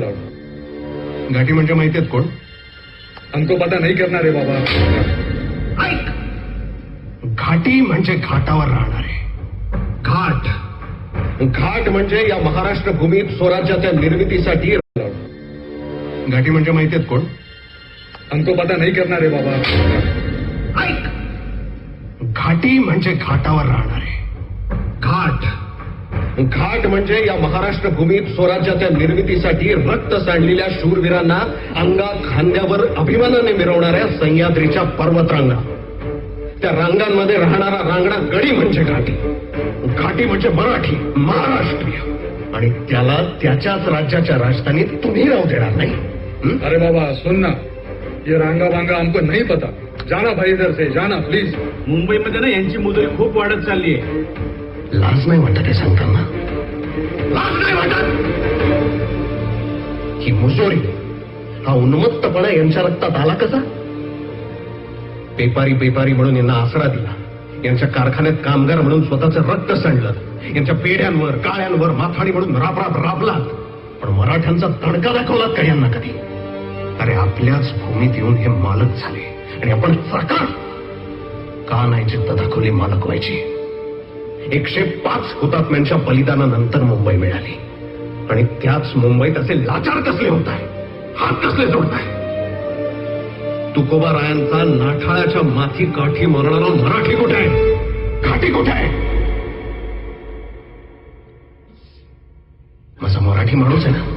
घाटी म्हणजे माहिती आहेत कोण? हमको पता नहीं करना रे बाबा. ऐक. घाटी म्हणजे घाटावर राहणारे. घाट. घाट म्हणजे या महाराष्ट्र भूमीत स्वराज्याच्या निर्मितीसाठी घाटी म्हणजे माहिती आहेत कोण? हमको पता नहीं करना रे बाबा. ऐक. घाटी म्हणजे घाटावर राहणारे. घाट. घाट म्हणजे या महाराष्ट्र भूमीत स्वराज्याच्या निर्मितीसाठी रक्त सांडलेल्या शूरवीरांना अंगात खांद्यावर अभिमानाने मिरवणाऱ्या सह्याद्रीच्या पर्वतरांगा. त्या रांगांमध्ये राहणारा रांगडा गडी म्हणजे घाटी. घाटी म्हणजे मराठी महाराष्ट्रीय. आणि त्याला त्याच्याच राज्याच्या राजधानीत तुम्ही राहू देणार नाही? अरे बाबा सुन ना. ये रांगा वांगा हमको नहीं पता. जाना भाई इधर से जाना प्लीज मुंबईमध्ये ना यांची मुदरी खूप वाढत चालली आहे. लाज नाही वाटत हे सांगताना लाज नाही वाटत? ही मुजोरी हा उन्मत्तपणा यांच्या रक्तात आला कसा? पेपारी पेपारी म्हणून यांना आसरा दिला. यांच्या कारखान्यात कामगार म्हणून स्वतःचं रक्त सांडलं. यांच्या पेढ्यांवर काळ्यांवर माथाडी म्हणून राब राब राबलात. पण मराठ्यांचा तडका दाखवलात का यांना कधी? अरे आपल्याच भूमीत येऊन हे मालक झाले आणि आपण सरकार का नाही जिद्द दाखवली मालक व्हायची एकशे पाच हुतात्म्यांच्या बलिदानानंतर मुंबई मिळाली. आणि त्याच मुंबईत असे लाचार कसले होत आहे हात कसले जोडत आहे तुकोबा रायांचा नाठाळाच्या माथी काठी मारणारा मराठी कुठे आहे? घाटी कुठे आहे? माझा मराठी माणूस आहे ना?